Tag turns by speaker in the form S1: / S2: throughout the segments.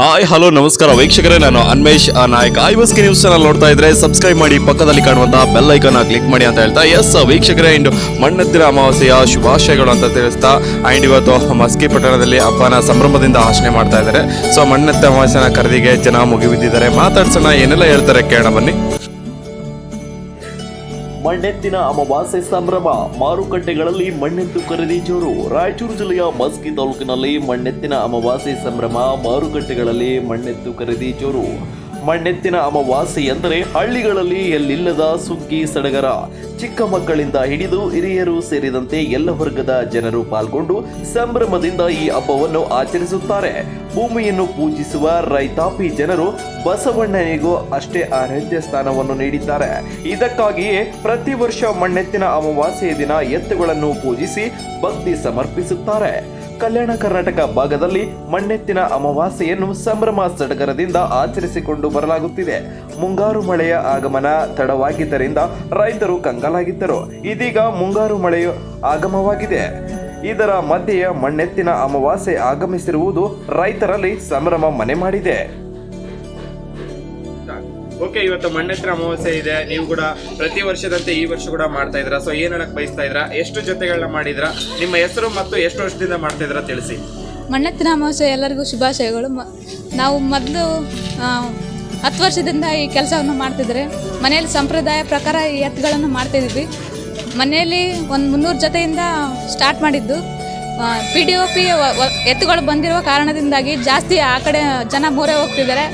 S1: Hi, hello, ನಮಸ್ಕಾರ ವೀಕ್ಷಕರೇ, ನಾನು ಅನ್ಮೇಶ್ ನಾಯಕ್. ಐವಸ್ಗೆ ನ್ಯೂಸ್ ಚಾನಲ್ ನೋಡ್ತಾ ಇದ್ರೆ ಸಬ್ಸ್ಕ್ರೈಬ್ ಮಾಡಿ, ಪಕ್ಕದಲ್ಲಿ ಕಾಣುವಂತಹ ಬೆಲ್ ಐಕಾನ್ ಕ್ಲಿಕ್ ಮಾಡಿ ಅಂತ ಹೇಳ್ತಾ ಎಸ್ ವೀಕ್ಷಕರೇ, ಇಂದು ಮಣ್ಣೆತ್ತಿನ ಅಮಾವಾಸ್ಯೆಯ ಶುಭಾಶಯಗಳು ಅಂತ ತಿಳಿಸ್ತಾ ಅಂಡ್ ಇವತ್ತು ಮಸ್ಕಿ ಪಟ್ಟಣದಲ್ಲಿ ಹಬ್ಬನ ಸಂಭ್ರಮದಿಂದ ಆಚರಣೆ ಮಾಡ್ತಾ ಇದ್ದಾರೆ. ಸೊ ಮಣ್ಣತ್ತಿರ ಅಮಾವಾಸ್ಯನ ಖರೀದಿಗೆ ಜನ ಮುಗಿಬಿದ್ದಿದ್ದಾರೆ. ಮಾತಾಡ್ಸೋಣ, ಏನೆಲ್ಲ ಹೇಳ್ತಾರೆ ಕೇಳ ಬನ್ನಿ.
S2: ಮಣ್ಣೆತ್ತಿನ ಅಮಾವಾಸ್ಯೆ ಸಂಭ್ರಮ. ಮಾರುಕಟ್ಟೆಗಳಲ್ಲಿ ಮಣ್ಣೆತ್ತು ಖರೀದಿ ಜೋರು. ರಾಯಚೂರು ಜಿಲ್ಲೆಯ ಮಸ್ಕಿ ತಾಲೂಕಿನಲ್ಲಿ ಮಣ್ಣೆತ್ತಿನ ಅಮಾವಾಸ್ಯೆ ಸಂಭ್ರಮ. ಮಾರುಕಟ್ಟೆಗಳಲ್ಲಿ ಮಣ್ಣೆತ್ತು ಖರೀದಿ ಜೋರು. ಮಣ್ಣೆತ್ತಿನ ಅಮಾವಾಸ್ಯೆ ಎಂದರೆ ಹಳ್ಳಿಗಳಲ್ಲಿ ಎಲ್ಲಿಲ್ಲದ ಸುಗ್ಗಿ ಸಡಗರ. ಚಿಕ್ಕ ಮಕ್ಕಳಿಂದ ಹಿಡಿದು ಹಿರಿಯರು ಸೇರಿದಂತೆ ಎಲ್ಲ ವರ್ಗದ ಜನರು ಪಾಲ್ಗೊಂಡು ಸಂಭ್ರಮದಿಂದ ಈ ಹಬ್ಬವನ್ನು ಆಚರಿಸುತ್ತಾರೆ. ಭೂಮಿಯನ್ನು ಪೂಜಿಸುವ ರೈತಾಪಿ ಜನರು ಬಸವಣ್ಣನಿಗೂ ಅಷ್ಟೇ ಆರಾಧ್ಯ ಸ್ಥಾನವನ್ನು ನೀಡಿದ್ದಾರೆ. ಇದಕ್ಕಾಗಿಯೇ ಪ್ರತಿ ವರ್ಷ ಮಣ್ಣೆತ್ತಿನ ಅಮಾವಾಸ್ಯೆಯ ದಿನ ಎತ್ತುಗಳನ್ನು ಪೂಜಿಸಿ ಭಕ್ತಿ ಸಮರ್ಪಿಸುತ್ತಾರೆ. ಕಲ್ಯಾಣ ಕರ್ನಾಟಕ ಭಾಗದಲ್ಲಿ ಮಣ್ಣೆತ್ತಿನ ಅಮಾವಾಸ್ಯೆಯನ್ನು ಸಂಭ್ರಮ ಸಡಗರದಿಂದ ಆಚರಿಸಿಕೊಂಡು ಬರಲಾಗುತ್ತಿದೆ. ಮುಂಗಾರು ಮಳೆಯ ಆಗಮನ ತಡವಾಗಿದ್ದರಿಂದ ರೈತರು ಕಂಗಾಲಾಗಿದ್ದರು. ಇದೀಗ ಮುಂಗಾರು ಮಳೆಯು ಆಗಮವಾಗಿದೆ. ಇದರ ಮಧ್ಯೆಯ ಮಣ್ಣೆತ್ತಿನ ಅಮಾವಾಸ್ಯೆ ಆಗಮಿಸಿರುವುದು ರೈತರಲ್ಲಿ ಸಂಭ್ರಮ ಮನೆ ಮಾಡಿದೆ.
S3: ಓಕೆ, ಇವತ್ತು ಮಣ್ಣೆತ್ತಿನ ಅಮಾವಾಸ್ಯೆ ಇದೆ. ನೀವು ಕೂಡ ಪ್ರತಿ ವರ್ಷದಂತೆ ಈ ವರ್ಷ ಕೂಡ ಮಾಡ್ತಾ ಇದ್ರ ಸೊ ಏನ್ ಹೇಳಕ್ ಬಯಸ್ತಾ ಇದ್ರ ಎಷ್ಟು ಜೊತೆಗಳನ್ನ ಮಾಡಿದ್ರ ನಿಮ್ಮ ಹೆಸರು ಮತ್ತು ಎಷ್ಟು ವರ್ಷದಿಂದ ಮಾಡ್ತಾ ಇದ್ರ ತಿಳಿಸಿ.
S4: ಮಣ್ಣೆತ್ತಿನ ಅಮಾವಾಸ್ಯೆ ಎಲ್ಲರಿಗೂ ಶುಭಾಶಯಗಳು. ನಾವು ಮೊದಲು ಹತ್ತು ವರ್ಷದಿಂದ ಈ ಕೆಲಸವನ್ನು ಮಾಡ್ತಿದ್ರೆ ಮನೆಯಲ್ಲಿ ಸಂಪ್ರದಾಯ ಪ್ರಕಾರ ಈ ಎತ್ತುಗಳನ್ನು ಮಾಡ್ತಿದ್ವಿ ಮನೆಯಲ್ಲಿ ಒಂದು ಮುನ್ನೂರು ಜೊತೆಯಿಂದ ಸ್ಟಾರ್ಟ್ ಮಾಡಿದ್ದು. ಪಿ ಡಿ ಒ ಪಿ ಎತ್ತುಗಳು ಬಂದಿರುವ ಕಾರಣದಿಂದಾಗಿ ಜಾಸ್ತಿ ಆ ಕಡೆ ಜನ ಮೂರೆ ಹೋಗ್ತಿದ್ದಾರೆ.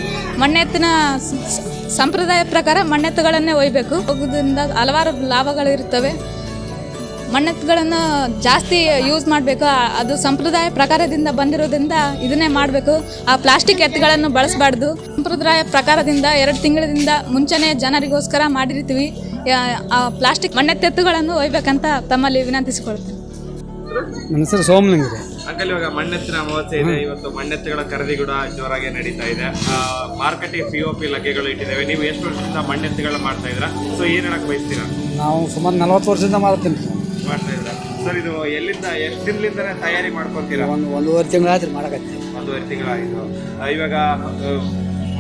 S4: ಮಣ್ಣೆತ್ತಿನ ಸಂಪ್ರದಾಯ ಪ್ರಕಾರ ಮಣ್ಣೆತ್ತುಗಳನ್ನೇ ಒಯ್ಬೇಕು. ಹೋಗೋದ್ರಿಂದ ಹಲವಾರು ಲಾಭಗಳಿರ್ತವೆ ಮಣ್ಣೆತ್ತುಗಳನ್ನು ಜಾಸ್ತಿ ಯೂಸ್ ಮಾಡಬೇಕು. ಅದು ಸಂಪ್ರದಾಯ ಪ್ರಕಾರದಿಂದ ಬಂದಿರೋದ್ರಿಂದ ಇದನ್ನೇ ಮಾಡಬೇಕು. ಆ ಪ್ಲಾಸ್ಟಿಕ್ ಎತ್ತುಗಳನ್ನು ಬಳಸಬಾರ್ದು. ಸಂಪ್ರದಾಯ ಪ್ರಕಾರದಿಂದ ಎರಡು ತಿಂಗಳಿಂದ ಮುಂಚೆನೇ ಜನರಿಗೋಸ್ಕರ ಮಾಡಿರ್ತೀವಿ. ಆ ಪ್ಲಾಸ್ಟಿಕ್ ಮಣ್ಣೆತ್ತೆತ್ತುಗಳನ್ನು ಒಯ್ಬೇಕಂತ ತಮ್ಮಲ್ಲಿ ವಿನಂತಿಸಿಕೊಳ್ತೇನೆ.
S5: ನನ್ನ ಹೆಸರು ಸೋಮಲಿಂಗ ರೀ
S3: ಅಂಕಲ್ ಇವಾಗ ಮಣ್ಣೆತ್ತಿನ ಅಮಾವಾಸ್ಯೆ ಇದೆ. ಇವತ್ತು ಮಣ್ಣೆತ್ತುಗಳ ಖರೀದಿ ಕೂಡ ಜೋರಾಗಿ ನಡೀತಾ ಇದೆ. ಮಾರ್ಕೆಟಿಗೆ ಪಿ ಒ ಪಿ ಲಗ್ಗೆಗಳು ಇಟ್ಟಿದ್ದೇವೆ. ನೀವು ಎಷ್ಟು ವರ್ಷದಿಂದ ಮಣ್ಣೆತ್ತುಗಳನ್ನ ಮಾಡ್ತಾ ಇದ್ರ ಸೊ ಏನ್ ಹೇಳಕ್ ಬಯಸ್ತೀರಾ?
S5: ನಾವು ಸುಮಾರು ನಲ್ವತ್ತು ವರ್ಷದಿಂದ ಮಾಡ್ತೀನಿ
S3: ಮಾಡ್ತಾ ಸರ್ ಇದು ಎಲ್ಲಿಂದ ಎಷ್ಟು ದಿನದಿಂದನೇ ತಯಾರಿ ಮಾಡ್ಕೊತೀರಾ?
S5: ಒಂದು ಒಂದೂವರೆ ತಿಂಗಳು ರೀ ಮಾಡಕತ್ತಿ
S3: ಒಂದೂವರೆ ತಿಂಗಳಾಯಿತು. ಇವಾಗ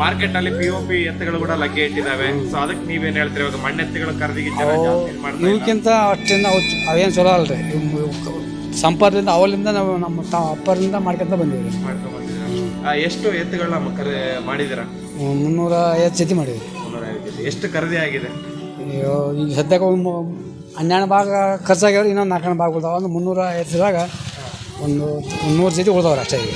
S3: ಮಾರ್ಕೆಟ್ ಅಲ್ಲಿ ಪಿ ಒ ಪಿ ಎತ್ತುಗಳು ಕೂಡ ಲಗ್ಗೆ ಇಟ್ಟಿದ್ದಾವೆ. ಸೊ ಅದಕ್ಕೆ ನೀವೇನು ಹೇಳ್ತೀರಿ? ಇವಾಗ ಮಣ್ಣೆತ್ತುಗಳ ಖರೀದಿಗೆ ಜನ ಜಾಸ್ತಿ.
S5: ಇವಕ್ಕಿಂತ ಅಷ್ಟಿಂದ ಅವು ಅವೇನು ಚಲೋ ಅಲ್ರಿ. ಸಂಪರ್ದಿಂದ ಅವಲಿಂದ ನಾವು ನಮ್ಮ ತ ಅಪ್ಪರಿಂದ ಮಾಡ್ಕೊಂತ
S3: ಬಂದಿದ್ದೀವಿ. ಎಷ್ಟು ಎತ್ತುಗಳನ್ನ ಕರೆ ಮಾಡಿದಿರ
S5: ಮುನ್ನೂರ ಐವತ್ತು ಜೊತೆ ಮಾಡಿದ್ವಿ
S3: ಮುನ್ನೂರ ಐವತ್ತು ಎಷ್ಟು ಖರೀದಿ ಆಗಿದೆ?
S5: ಅಯ್ಯೋ ಈಗ ಸದ್ಯಕ್ಕೆ ಒಂದು ಹನ್ನೆರಡು ಭಾಗ ಖರ್ಚಾಗ್ಯಾವ್ರಿ ಇನ್ನೊಂದು ನಾಲ್ಕು ಭಾಗ ಉಳ್ದಾವ. ಒಂದು ಮುನ್ನೂರ ಐವತ್ತರಾಗ ಒಂದು ಒಂದು ನೂರು ಜೊತೆ ಉಳ್ದವ್ರು ಅಷ್ಟೇ ಈಗ.